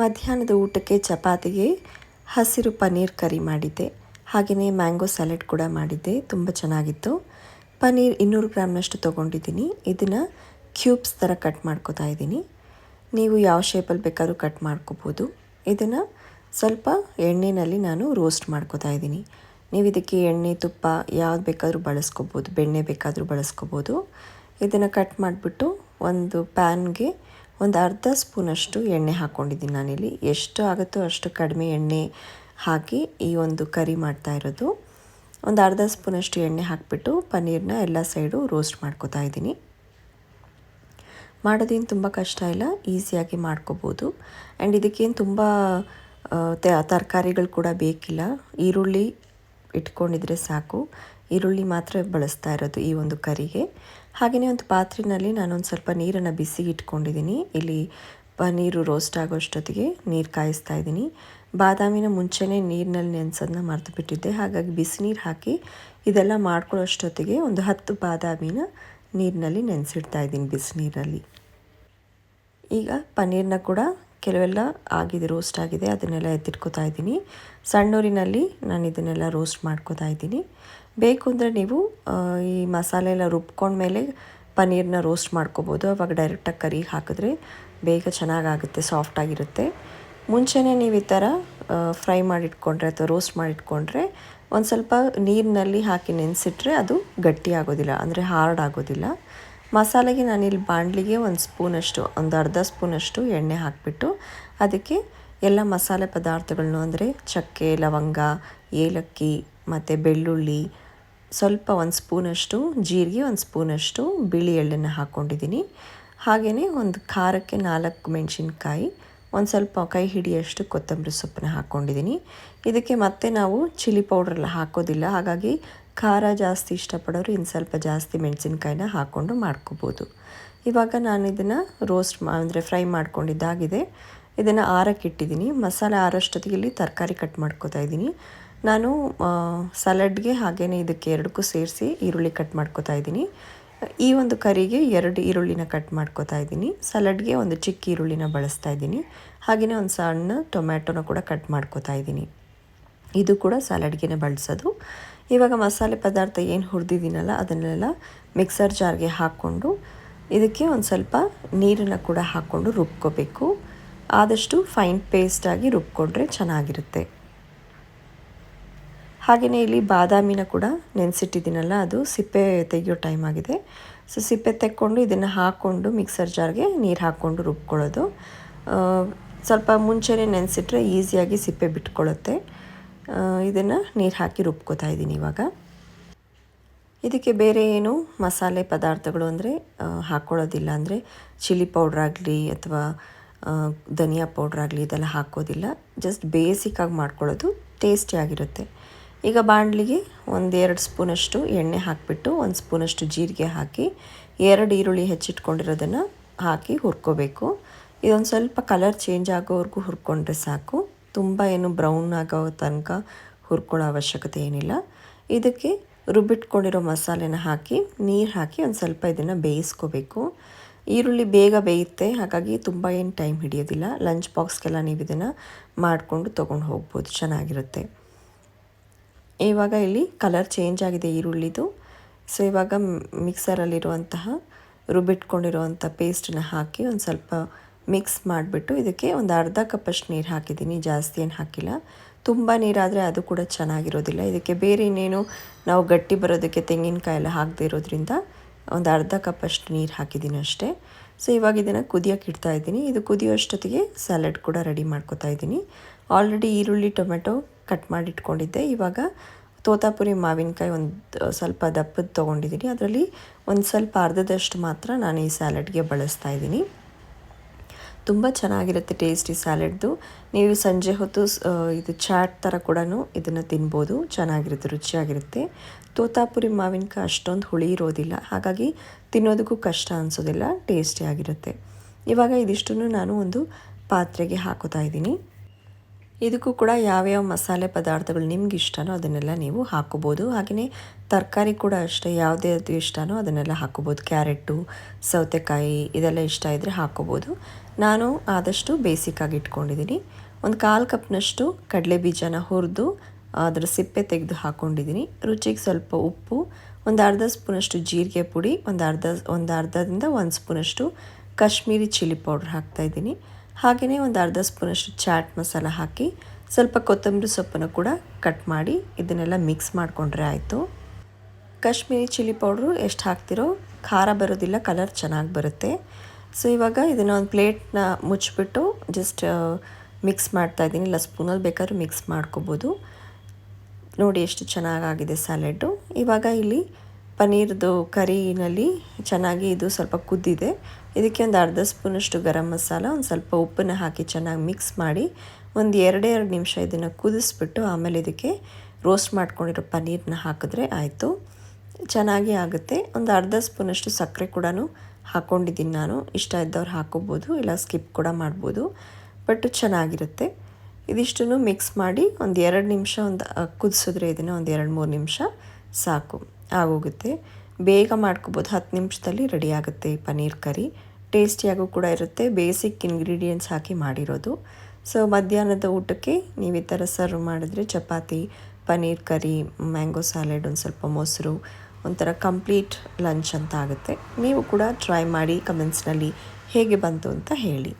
ಮಧ್ಯಾಹ್ನದ ಊಟಕ್ಕೆ ಚಪಾತಿಗೆ ಹಸಿರು ಪನ್ನೀರ್ ಕರಿ ಮಾಡಿದ್ದೆ. ಹಾಗೆಯೇ ಮ್ಯಾಂಗೋ ಸ್ಯಾಲೆಡ್ ಕೂಡ ಮಾಡಿದ್ದೆ. ತುಂಬ ಚೆನ್ನಾಗಿತ್ತು. ಪನ್ನೀರ್ ಇನ್ನೂರು ಗ್ರಾಮ್ನಷ್ಟು ತೊಗೊಂಡಿದ್ದೀನಿ. ಇದನ್ನು ಕ್ಯೂಬ್ಸ್ ಥರ ಕಟ್ ಮಾಡ್ಕೋತಾ ಇದ್ದೀನಿ. ನೀವು ಯಾವ ಶೇಪಲ್ಲಿ ಬೇಕಾದ್ರೂ ಕಟ್ ಮಾಡ್ಕೋಬೋದು. ಇದನ್ನು ಸ್ವಲ್ಪ ಎಣ್ಣೆಯಲ್ಲಿ ನಾನು ರೋಸ್ಟ್ ಮಾಡ್ಕೋತಾ ಇದ್ದೀನಿ. ನೀವು ಇದಕ್ಕೆ ಎಣ್ಣೆ, ತುಪ್ಪ ಯಾವ್ದು ಬೇಕಾದರೂ ಬಳಸ್ಕೋಬೋದು. ಬೆಣ್ಣೆ ಬೇಕಾದರೂ ಬಳಸ್ಕೋಬೋದು. ಇದನ್ನು ಕಟ್ ಮಾಡಿಬಿಟ್ಟು ಒಂದು ಪ್ಯಾನ್ಗೆ ಒಂದು ಅರ್ಧ ಸ್ಪೂನಷ್ಟು ಎಣ್ಣೆ ಹಾಕ್ಕೊಂಡಿದ್ದೀನಿ ನಾನಿಲ್ಲಿ. ಎಷ್ಟು ಆಗುತ್ತೋ ಅಷ್ಟು ಕಡಿಮೆ ಎಣ್ಣೆ ಹಾಕಿ ಈ ಒಂದು ಕರಿ ಮಾಡ್ತಾ ಇರೋದು. ಒಂದು ಅರ್ಧ ಸ್ಪೂನಷ್ಟು ಎಣ್ಣೆ ಹಾಕಿಬಿಟ್ಟು ಪನ್ನೀರ್ನ ಎಲ್ಲ ಸೈಡು ರೋಸ್ಟ್ ಮಾಡ್ಕೋತಾ ಇದ್ದೀನಿ. ಮಾಡೋದೇನು ತುಂಬ ಕಷ್ಟ ಇಲ್ಲ, ಈಸಿಯಾಗಿ ಮಾಡ್ಕೋಬೋದು. ಆ್ಯಂಡ್ ಇದಕ್ಕೇನು ತುಂಬ ತರಕಾರಿಗಳು ಕೂಡ ಬೇಕಿಲ್ಲ. ಈರುಳ್ಳಿ ಇಟ್ಕೊಂಡಿದ್ರೆ ಸಾಕು. ಈರುಳ್ಳಿ ಮಾತ್ರ ಬಳಸ್ತಾ ಇರೋದು ಈ ಒಂದು ಕರಿಗೆ. ಹಾಗೆಯೇ ಒಂದು ಪಾತ್ರೆಯಲ್ಲಿ ನಾನೊಂದು ಸ್ವಲ್ಪ ನೀರನ್ನು ಬಿಸಿ ಇಟ್ಕೊಂಡಿದ್ದೀನಿ ಇಲ್ಲಿ ನೀರು ರೋಸ್ಟ್ ಆಗೋಷ್ಟೊತ್ತಿಗೆ ನೀರು ಕಾಯಿಸ್ತಾ ಇದ್ದೀನಿ. ಬಾದಾಮಿನ ಮುಂಚೆನೇ ನೀರಿನಲ್ಲಿ ನೆನೆಸೋದನ್ನ ಮರೆತು ಬಿಟ್ಟಿದ್ದೆ ಹಾಗಾಗಿ ಬಿಸಿ ನೀರು ಹಾಕಿ ಇದೆಲ್ಲ ಮಾಡ್ಕೊಳ್ಳೋಷ್ಟೊತ್ತಿಗೆ ಒಂದು ಹತ್ತು ಬಾದಾಮಿನ ನೀರಿನಲ್ಲಿ ನೆನೆಸಿಡ್ತಾ ಇದ್ದೀನಿ ಬಿಸಿನೀರಲ್ಲಿ ಈಗ ಪನ್ನೀರನ್ನ ಕೂಡ ಕೆಲವೆಲ್ಲ ಆಗಿದೆ ರೋಸ್ಟ್ ಆಗಿದೆ, ಅದನ್ನೆಲ್ಲ ಎತ್ತಿಟ್ಕೋತಾ ಇದ್ದೀನಿ. ಸಣ್ಣೂರಿನಲ್ಲಿ ನಾನು ಇದನ್ನೆಲ್ಲ ರೋಸ್ಟ್ ಮಾಡ್ಕೋತಾ ಇದ್ದೀನಿ. ಬೇಕು ಅಂದರೆ ನೀವು ಈ ಮಸಾಲೆ ಎಲ್ಲ ರುಬ್ಕೊಂಡ್ಮೇಲೆ ಪನ್ನೀರ್ನ ರೋಸ್ಟ್ ಮಾಡ್ಕೋಬೋದು. ಅವಾಗ ಡೈರೆಕ್ಟಾಗಿ ಕರಿ ಹಾಕಿದ್ರೆ ಬೇಗ ಚೆನ್ನಾಗಾಗುತ್ತೆ ಸಾಫ್ಟಾಗಿರುತ್ತೆ ಮುಂಚೆನೇ ನೀವು ಈ ಥರ ಫ್ರೈ ಮಾಡಿಟ್ಕೊಂಡ್ರೆ ಅಥವಾ ರೋಸ್ಟ್ ಮಾಡಿಟ್ಕೊಂಡ್ರೆ ಒಂದು ಸ್ವಲ್ಪ ನೀರಿನಲ್ಲಿ ಹಾಕಿ ನೆನೆಸಿಟ್ರೆ ಅದು ಗಟ್ಟಿ ಆಗೋದಿಲ್ಲ, ಅಂದರೆ ಹಾರ್ಡ್ ಆಗೋದಿಲ್ಲ. ಮಸಾಲೆಗೆ ನಾನಿಲ್ಲಿ ಬಾಣಲಿಗೆ ಒಂದು ಸ್ಪೂನಷ್ಟು, ಒಂದು ಅರ್ಧ ಸ್ಪೂನಷ್ಟು ಎಣ್ಣೆ ಹಾಕಿಬಿಟ್ಟು ಅದಕ್ಕೆ ಎಲ್ಲ ಮಸಾಲೆ ಪದಾರ್ಥಗಳನ್ನು ಅಂದರೆ ಚಕ್ಕೆ, ಲವಂಗ, ಏಲಕ್ಕಿ ಮತ್ತು ಬೆಳ್ಳುಳ್ಳಿ, ಸ್ವಲ್ಪ ಒಂದು ಸ್ಪೂನಷ್ಟು, ಜೀರಿಗೆ ಒಂದು ಸ್ಪೂನಷ್ಟು ಬಿಳಿ ಎಳ್ಳನ್ನು ಹಾಕ್ಕೊಂಡಿದ್ದೀನಿ ಹಾಗೆಯೇ ಒಂದು ಖಾರಕ್ಕೆ ನಾಲ್ಕು ಮೆಣಸಿನ್ಕಾಯಿ, ಒಂದು ಸ್ವಲ್ಪ ಕೈ ಹಿಡಿಯಷ್ಟು ಕೊತ್ತಂಬರಿ ಸೊಪ್ಪನ್ನ ಹಾಕ್ಕೊಂಡಿದ್ದೀನಿ ಇದಕ್ಕೆ ಮತ್ತೆ ನಾವು ಚಿಲ್ಲಿ ಪೌಡ್ರೆಲ್ಲ ಹಾಕೋದಿಲ್ಲ, ಹಾಗಾಗಿ ಖಾರ ಜಾಸ್ತಿ ಇಷ್ಟಪಡೋರು ಇನ್ನು ಸ್ವಲ್ಪ ಜಾಸ್ತಿ ಮೆಣಸಿನ್ಕಾಯಿನ ಹಾಕ್ಕೊಂಡು ಮಾಡ್ಕೋಬೋದು. ಇವಾಗ ನಾನು ಇದನ್ನು ರೋಸ್ಟ್ ಮಾ, ಅಂದರೆ ಫ್ರೈ ಮಾಡ್ಕೊಂಡಿದ್ದಾಗಿದೆ. ಇದನ್ನು ಆರಕ್ಕೆ ಇಟ್ಟಿದ್ದೀನಿ. ಮಸಾಲೆ ಆರೋಷ್ಟೊತ್ತಿಗೆ ಇಲ್ಲಿ ತರಕಾರಿ ಕಟ್ ಮಾಡ್ಕೋತಾ ಇದ್ದೀನಿ. ನಾನು ಸಲಾಡ್ಗೆ ಹಾಗೆಯೇ ಇದಕ್ಕೆ ಎರಡಕ್ಕೂ ಸೇರಿಸಿ ಈರುಳ್ಳಿ ಕಟ್ ಮಾಡ್ಕೋತಾ ಇದ್ದೀನಿ. ಈ ಒಂದು ಕರಿಗೆ ಎರಡು ಈರುಳ್ಳಿನ ಕಟ್ ಮಾಡ್ಕೋತಾ ಇದ್ದೀನಿ. ಸಲಾಡ್ಗೆ ಒಂದು ಚಿಕ್ಕ ಈರುಳ್ಳಿನ ಬಳಸ್ತಾ ಇದ್ದೀನಿ. ಹಾಗೆಯೇ ಒಂದು ಸಣ್ಣ ಟೊಮ್ಯಾಟೊನ ಕೂಡ ಕಟ್ ಮಾಡ್ಕೋತಾ ಇದ್ದೀನಿ. ಇದು ಕೂಡ ಸಲಾಡ್ಗೆ ಬಳಸೋದು. ಇವಾಗ ಮಸಾಲೆ ಪದಾರ್ಥ ಏನು ಹುರಿದಿದ್ದೀನಲ್ಲ, ಅದನ್ನೆಲ್ಲ ಮಿಕ್ಸರ್ ಜಾರ್ಗೆ ಹಾಕ್ಕೊಂಡು, ಇದಕ್ಕೆ ಒಂದು ಸ್ವಲ್ಪ ನೀರನ್ನು ಕೂಡ ಹಾಕ್ಕೊಂಡು ರುಬ್ಕೋಬೇಕು. ಆದಷ್ಟು ಫೈನ್ ಪೇಸ್ಟಾಗಿ ರುಬ್ಕೊಂಡ್ರೆ ಚೆನ್ನಾಗಿರುತ್ತೆ. ಹಾಗೆಯೇ ಇಲ್ಲಿ ಬಾದಾಮಿನ ಕೂಡ ನೆನೆಸಿಟ್ಟಿದ್ದೀನಲ್ಲ, ಅದು ಸಿಪ್ಪೆ ತೆಗೆಯೋ ಟೈಮ್ ಆಗಿದೆ. ಸೊ ಸಿಪ್ಪೆ ತೆಕ್ಕೊಂಡು ಇದನ್ನು ಹಾಕ್ಕೊಂಡು ಮಿಕ್ಸರ್ ಜಾರ್ಗೆ ನೀರು ಹಾಕ್ಕೊಂಡು ರುಬ್ಕೊಳ್ಳೋದು. ಸ್ವಲ್ಪ ಮುಂಚೆನೇ ನೆನೆಸಿಟ್ರೆ ಈಸಿಯಾಗಿ ಸಿಪ್ಪೆ ಬಿಟ್ಕೊಳ್ಳುತ್ತೆ. ಇದನ್ನು ನೀರು ಹಾಕಿ ರುಬ್ಕೋತಾ ಇದ್ದೀನಿ ಇವಾಗ. ಇದಕ್ಕೆ ಬೇರೆ ಏನು ಮಸಾಲೆ ಪದಾರ್ಥಗಳು ಅಂದರೆ ಹಾಕ್ಕೊಳ್ಳೋದಿಲ್ಲ ಅಂದರೆ ಚಿಲ್ಲಿ ಪೌಡ್ರಾಗಲಿ ಅಥವಾ ಧನಿಯಾ ಪೌಡ್ರಾಗಲಿ ಇದೆಲ್ಲ ಹಾಕೋದಿಲ್ಲ. ಜಸ್ಟ್ ಬೇಸಿಕ್ಕಾಗಿ ಮಾಡ್ಕೊಳ್ಳೋದು ಟೇಸ್ಟಿಯಾಗಿರುತ್ತೆ ಈಗ ಬಾಣಲಿಗೆ ಒಂದು ಎರಡು ಸ್ಪೂನಷ್ಟು ಎಣ್ಣೆ ಹಾಕಿಬಿಟ್ಟು, ಒಂದು ಸ್ಪೂನಷ್ಟು ಜೀರಿಗೆ ಹಾಕಿ, ಎರಡು ಈರುಳ್ಳಿ ಹೆಚ್ಚಿಟ್ಕೊಂಡಿರೋದನ್ನು ಹಾಕಿ ಹುರ್ಕೋಬೇಕು. ಇದೊಂದು ಸ್ವಲ್ಪ ಕಲರ್ ಚೇಂಜ್ ಆಗೋವರೆಗೂ ಹುರ್ಕೊಂಡ್ರೆ ಸಾಕು. ತುಂಬ ಏನು ಬ್ರೌನ್ ಆಗೋ ತನಕ ಹುರ್ಕೊಳ್ಳೋ ಅವಶ್ಯಕತೆ ಏನಿಲ್ಲ. ಇದಕ್ಕೆ ರುಬ್ಬಿಟ್ಕೊಂಡಿರೋ ಮಸಾಲೆನ ಹಾಕಿ, ನೀರು ಹಾಕಿ ಒಂದು ಸ್ವಲ್ಪ ಇದನ್ನು ಬೇಯಿಸ್ಕೋಬೇಕು. ಈರುಳ್ಳಿ ಬೇಗ ಬೇಯುತ್ತೆ, ಹಾಗಾಗಿ ತುಂಬ ಏನು ಟೈಮ್ ಹಿಡಿಯೋದಿಲ್ಲ. ಲಂಚ್ ಬಾಕ್ಸ್ಗೆಲ್ಲ ನೀವು ಇದನ್ನು ಮಾಡಿಕೊಂಡು ತೊಗೊಂಡು ಹೋಗ್ಬೋದು. ಚೆನ್ನಾಗಿರುತ್ತೆ. ಇವಾಗ ಇಲ್ಲಿ ಕಲರ್ ಚೇಂಜ್ ಆಗಿದೆ ಈರುಳ್ಳಿದು. ಸೊ ಇವಾಗ ಮಿಕ್ಸರಲ್ಲಿರುವಂತಹ ರುಬ್ಬಿಟ್ಕೊಂಡಿರುವಂಥ ಪೇಸ್ಟನ್ನ ಹಾಕಿ ಒಂದು ಸ್ವಲ್ಪ ಮಿಕ್ಸ್ ಮಾಡಿಬಿಟ್ಟು ಇದಕ್ಕೆ ಒಂದು ಅರ್ಧ ಕಪ್ಪಷ್ಟು ನೀರು ಹಾಕಿದ್ದೀನಿ. ಜಾಸ್ತಿ ಏನು ಹಾಕಿಲ್ಲ. ತುಂಬ ನೀರಾದರೆ ಅದು ಕೂಡ ಚೆನ್ನಾಗಿರೋದಿಲ್ಲ. ಇದಕ್ಕೆ ಬೇರೆ ಇನ್ನೇನು ನಾವು ಗಟ್ಟಿ ಬರೋದಕ್ಕೆ ತೆಂಗಿನಕಾಯಿ ಎಲ್ಲ ಹಾಕದೇ ಇರೋದ್ರಿಂದ ಒಂದು ಅರ್ಧ ಕಪ್ಪಷ್ಟು ನೀರು ಹಾಕಿದ್ದೀನಿ ಅಷ್ಟೇ. ಸೊ, ಇವಾಗ ಇದನ್ನು ಕುದಿಯೋಕೆ ಇಡ್ತಾ ಇದ್ದೀನಿ. ಇದು ಕುದಿಯೋಷ್ಟೊತ್ತಿಗೆ ಸ್ಯಾಲಡ್ ಕೂಡ ರೆಡಿ ಮಾಡ್ಕೋತಾ ಇದ್ದೀನಿ. ಆಲ್ರೆಡಿ ಈರುಳ್ಳಿ, ಟೊಮೆಟೊ ಕಟ್ ಮಾಡಿ ಇಟ್ಕೊಂಡಿದ್ದೆ ಇವಾಗ ತೋತಾಪುರಿ ಮಾವಿನಕಾಯಿ ಒಂದು ಸ್ವಲ್ಪ ದಪ್ಪದ ತೊಗೊಂಡಿದ್ದೀನಿ. ಅದರಲ್ಲಿ ಒಂದು ಸ್ವಲ್ಪ ಅರ್ಧದಷ್ಟು ಮಾತ್ರ ನಾನು ಈ ಸ್ಯಾಲಡ್ಗೆ ಬಳಸ್ತಾ ಇದ್ದೀನಿ. ತುಂಬ ಚೆನ್ನಾಗಿರುತ್ತೆ ಟೇಸ್ಟಿ ಸ್ಯಾಲೆಡ್ದು ನೀವು ಸಂಜೆ ಹೊತ್ತು ಇದು ಚಾಟ್ ಥರ ಕೂಡ ಇದನ್ನು ತಿನ್ಬೋದು. ಚೆನ್ನಾಗಿರುತ್ತೆ, ರುಚಿಯಾಗಿರುತ್ತೆ. ತೋತಾಪುರಿ ಮಾವಿನಕಾಯಿ ಅಷ್ಟೊಂದು ಹುಳಿ ಇರೋದಿಲ್ಲ. ಹಾಗಾಗಿ ತಿನ್ನೋದಕ್ಕೂ ಕಷ್ಟ ಅನಿಸೋದಿಲ್ಲ ಟೇಸ್ಟಿಯಾಗಿರುತ್ತೆ ಇವಾಗ ಇದಿಷ್ಟನ್ನು ನಾನು ಒಂದು ಪಾತ್ರೆಗೆ ಹಾಕೋತಾ ಇದ್ದೀನಿ. ಇದಕ್ಕೂ ಕೂಡ ಯಾವ್ಯಾವ ಮಸಾಲೆ ಪದಾರ್ಥಗಳು ನಿಮ್ಗೆ ಇಷ್ಟನೋ ಅದನ್ನೆಲ್ಲ ನೀವು ಹಾಕೋಬೋದು ಹಾಗೆಯೇ ತರಕಾರಿ ಕೂಡ ಅಷ್ಟೇ, ಯಾವುದೇ ಅದು ಇಷ್ಟನೋ ಅದನ್ನೆಲ್ಲ ಹಾಕೋಬೋದು ಕ್ಯಾರೆಟು ಸೌತೆಕಾಯಿ ಇದೆಲ್ಲ ಇಷ್ಟ ಇದ್ದರೆ ಹಾಕೋಬೋದು ನಾನು ಆದಷ್ಟು ಬೇಸಿಕ್ಕಾಗಿ ಇಟ್ಕೊಂಡಿದ್ದೀನಿ. ಒಂದು ಕಾಲು ಕಪ್ನಷ್ಟು ಕಡಲೆ ಬೀಜನ ಹುರಿದು ಅದರ ಸಿಪ್ಪೆ ತೆಗೆದು ಹಾಕ್ಕೊಂಡಿದ್ದೀನಿ. ರುಚಿಗೆ ಸ್ವಲ್ಪ ಉಪ್ಪು, ಒಂದು ಅರ್ಧ ಸ್ಪೂನಷ್ಟು ಜೀರಿಗೆ ಪುಡಿ, ಒಂದು ಅರ್ಧ, ಒಂದು ಅರ್ಧದಿಂದ ಒಂದು ಸ್ಪೂನಷ್ಟು ಕಾಶ್ಮೀರಿ ಚಿಲ್ಲಿ ಪೌಡ್ರ್ ಹಾಕ್ತಾಯಿದ್ದೀನಿ ಹಾಗೆಯೇ ಒಂದು ಅರ್ಧ ಸ್ಪೂನಷ್ಟು ಚಾಟ್ ಮಸಾಲ ಹಾಕಿ ಸ್ವಲ್ಪ ಕೊತ್ತಂಬರಿ ಸೊಪ್ಪನ್ನು ಕೂಡ ಕಟ್ ಮಾಡಿ ಇದನ್ನೆಲ್ಲ ಮಿಕ್ಸ್ ಮಾಡಿಕೊಂಡ್ರೆ ಆಯಿತು. ಕಾಶ್ಮೀರಿ ಚಿಲ್ಲಿ ಪೌಡ್ರು ಎಷ್ಟು ಹಾಕ್ತಿರೋ ಖಾರ ಬರೋದಿಲ್ಲ, ಕಲರ್ ಚೆನ್ನಾಗಿ ಬರುತ್ತೆ. ಸೊ ಇವಾಗ ಇದನ್ನು ಒಂದು ಪ್ಲೇಟ್ನ ಮುಚ್ಚಿಬಿಟ್ಟು ಜಸ್ಟ್ ಮಿಕ್ಸ್ ಮಾಡ್ತಾ ಇದ್ದೀನಿ. ಇಲ್ಲ ಸ್ಪೂನಲ್ಲಿ ಬೇಕಾದ್ರೂ ಮಿಕ್ಸ್ ಮಾಡ್ಕೋಬೋದು. ನೋಡಿ ಎಷ್ಟು ಚೆನ್ನಾಗಾಗಿದೆ ಸ್ಯಾಲೆಡ್ಡು ಇವಾಗ ಇಲ್ಲಿ ಪನ್ನೀರ್ದು ಕರಿನಲ್ಲಿ ಚೆನ್ನಾಗಿ ಇದು ಸ್ವಲ್ಪ ಕುದ್ದಿದೆ. ಇದಕ್ಕೆ ಒಂದು ಅರ್ಧ ಸ್ಪೂನಷ್ಟು ಗರಂ ಮಸಾಲ, ಒಂದು ಸ್ವಲ್ಪ ಉಪ್ಪನ್ನು ಹಾಕಿ ಚೆನ್ನಾಗಿ ಮಿಕ್ಸ್ ಮಾಡಿ ಒಂದು ಎರಡೇ ಎರಡು ನಿಮಿಷ ಇದನ್ನು ಕುದಿಸ್ಬಿಟ್ಟು ಆಮೇಲೆ ಇದಕ್ಕೆ ರೋಸ್ಟ್ ಮಾಡ್ಕೊಂಡಿರೋ ಪನ್ನೀರನ್ನ ಹಾಕಿದ್ರೆ ಆಯಿತು. ಚೆನ್ನಾಗಿ ಆಗುತ್ತೆ. ಒಂದು ಅರ್ಧ ಸ್ಪೂನಷ್ಟು ಸಕ್ಕರೆ ಕೂಡ ಹಾಕ್ಕೊಂಡಿದ್ದೀನಿ ನಾನು. ಇಷ್ಟ ಇದ್ದವ್ರು ಹಾಕೋಬೋದು, ಇಲ್ಲ ಸ್ಕಿಪ್ ಕೂಡ ಮಾಡ್ಬೋದು. ಬಟ್ ಚೆನ್ನಾಗಿರುತ್ತೆ. ಇದಿಷ್ಟನ್ನು ಮಿಕ್ಸ್ ಮಾಡಿ ಒಂದು ಎರಡು ನಿಮಿಷ ಒಂದು, ಕುದಿಸಿದ್ರೆ ಇದನ್ನು ಒಂದು ಎರಡು ಮೂರು ನಿಮಿಷ ಸಾಕು. ಆಗೋಗುತ್ತೆ. ಬೇಗ ಮಾಡ್ಕೋಬೋದು. ಹತ್ತು ನಿಮಿಷದಲ್ಲಿ ರೆಡಿ ಆಗುತ್ತೆ ಪನ್ನೀರ್ ಕರಿ. ಟೇಸ್ಟಿಯಾಗೂ ಕೂಡ ಇರುತ್ತೆ. ಬೇಸಿಕ್ ಇಂಗ್ರೀಡಿಯೆಂಟ್ಸ್ ಹಾಕಿ ಮಾಡಿರೋದು. ಸೊ ಮಧ್ಯಾಹ್ನದ ಊಟಕ್ಕೆ ನೀವು ಈ ಥರ ಸರ್ವ್ ಮಾಡಿದ್ರೆ chapati, paneer curry mango salad ಒಂದು ಸ್ವಲ್ಪ ಮೊಸರು, ಒಂಥರ ಕಂಪ್ಲೀಟ್ ಲಂಚ್ ಅಂತ ಆಗುತ್ತೆ. ನೀವು ಕೂಡ ಟ್ರೈ ಮಾಡಿ ಕಮೆಂಟ್ಸ್ನಲ್ಲಿ ಹೇಗೆ ಬಂತು ಅಂತ ಹೇಳಿ.